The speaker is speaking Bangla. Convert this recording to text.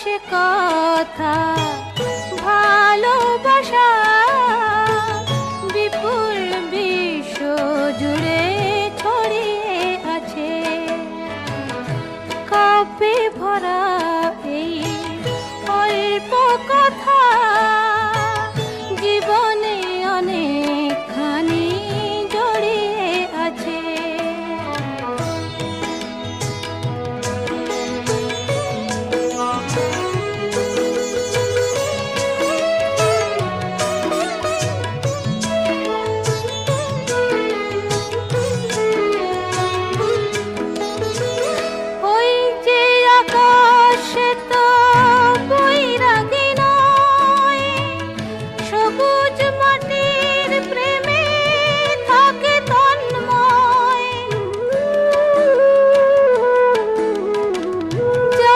সে কথা। good morning.